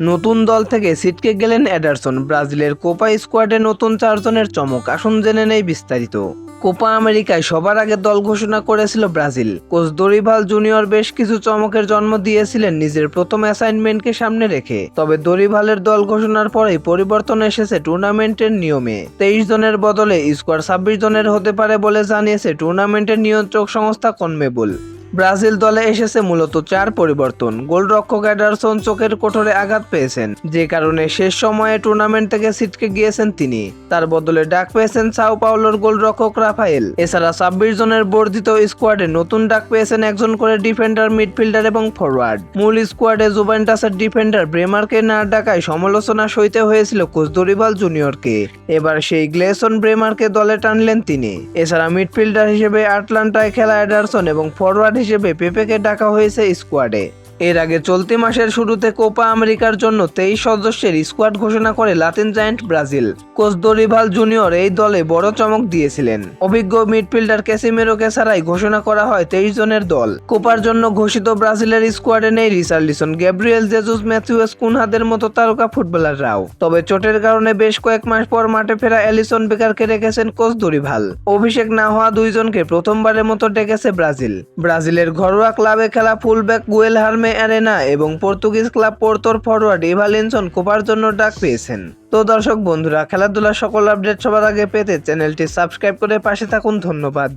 নতুন দল থেকে সিটকে গেলেন অ্যাডারসন। ব্রাজিলের কোপা স্কোয়াডে নতুন চারজনের চমক। আসুন জেনে নেই বিস্তারিত। কোপা আমেরিকায় সবার আগে দল ঘোষণা করেছিল ব্রাজিল। কোচ দরিভাল জুনিয়র বেশ কিছু চমকের জন্ম দিয়েছিলেন নিজের প্রথম অ্যাসাইনমেন্টকে সামনে রেখে। তবে দরিভালের দল ঘোষণার পরেই পরিবর্তন এসেছে টুর্নামেন্টের নিয়মে। তেইশ জনের বদলে স্কোয়াড ছাব্বিশ জনের হতে পারে বলে জানিয়েছে টুর্নামেন্টের নিয়ন্ত্রক সংস্থা কনমেবুল। ব্রাজিল দলে এসেছে মূলত চার পরিবর্তন। গোলরক্ষক অ্যাডারসন চোখের কোঠরে আঘাত পেয়েছেন। যে কারণে শেষ সময়ে টুর্নামেন্ট থেকে ছিটকে গিয়েছেন তিনি। তার বদলে ডাক পেয়েছেন সাও পাওলোর গোলরক্ষক রাফায়েল। এছাড়া ছাব্বিশ জনের বর্ধিত স্কোয়াডে নতুন ডাক পেয়েছেন একজন করে ডিফেন্ডার, মিডফিল্ডার এবং ফরওয়ার্ড মূল স্কোয়াডে জুভেন্টাসের ডিফেন্ডার ব্রেমারকে না ডাকায় সমালোচনা সইতে হয়েছিল কোচ দরিবাল জুনিয়রকে। এবার সেই গ্লেসন ব্রেমারকে দলে টানলেন তিনি। এছাড়া মিডফিল্ডার হিসেবে আটলান্টায় খেলা এডারসন এবং ফরওয়ার্ড হিসেবে পেপেকে ডাকা হয়েছে স্কোয়াডে এর আগে চলতি মাসের শুরুতে কোপা আমেরিকার জন্য তেইশ সদস্যের স্কোয়াড ঘোষণা করে Latin giant Brazil. Coach Dorival Junior এই দলে বড় চমক দিয়েছিলেন। অভিজ্ঞ মিডফিল্ডার ক্যাসিমেরোকে ছাড়াই ঘোষণা করা হয় তেইশ জনের দল। কোপার জন্য ঘোষিত ব্রাজিলের স্কোয়াডে নেই রিসার্লিসন গ্যাব্রিয়েল জেজুস ম্যাথিউস কুনহাদের মতো তারকা ফুটবলাররাও। তবে চোটের কারণে বেশ কয়েক মাস পর মাঠে ফেরা অ্যালিসন বেকারকে রেখেছেন কোচ দরিভাল। অভিষেক না হওয়া দুইজনকে প্রথমবারের মতো ডেকেছে ব্রাজিল। ব্রাজিলের ঘরোয়া ক্লাবে খেলা ফুলব্যাক গুয়েল হারমে অ্যারেনা এবং পর্তুগিজ ক্লাব পোর্তোর ফরওয়ার্ড ইভালিনসন কোপার জন্য ডাক পেয়েছেন। তো দর্শক বন্ধুরা, খেলাধুলার সকল আপডেট সবার আগে পেতে চ্যানেলটি সাবস্ক্রাইব করে পাশে থাকুন। ধন্যবাদ।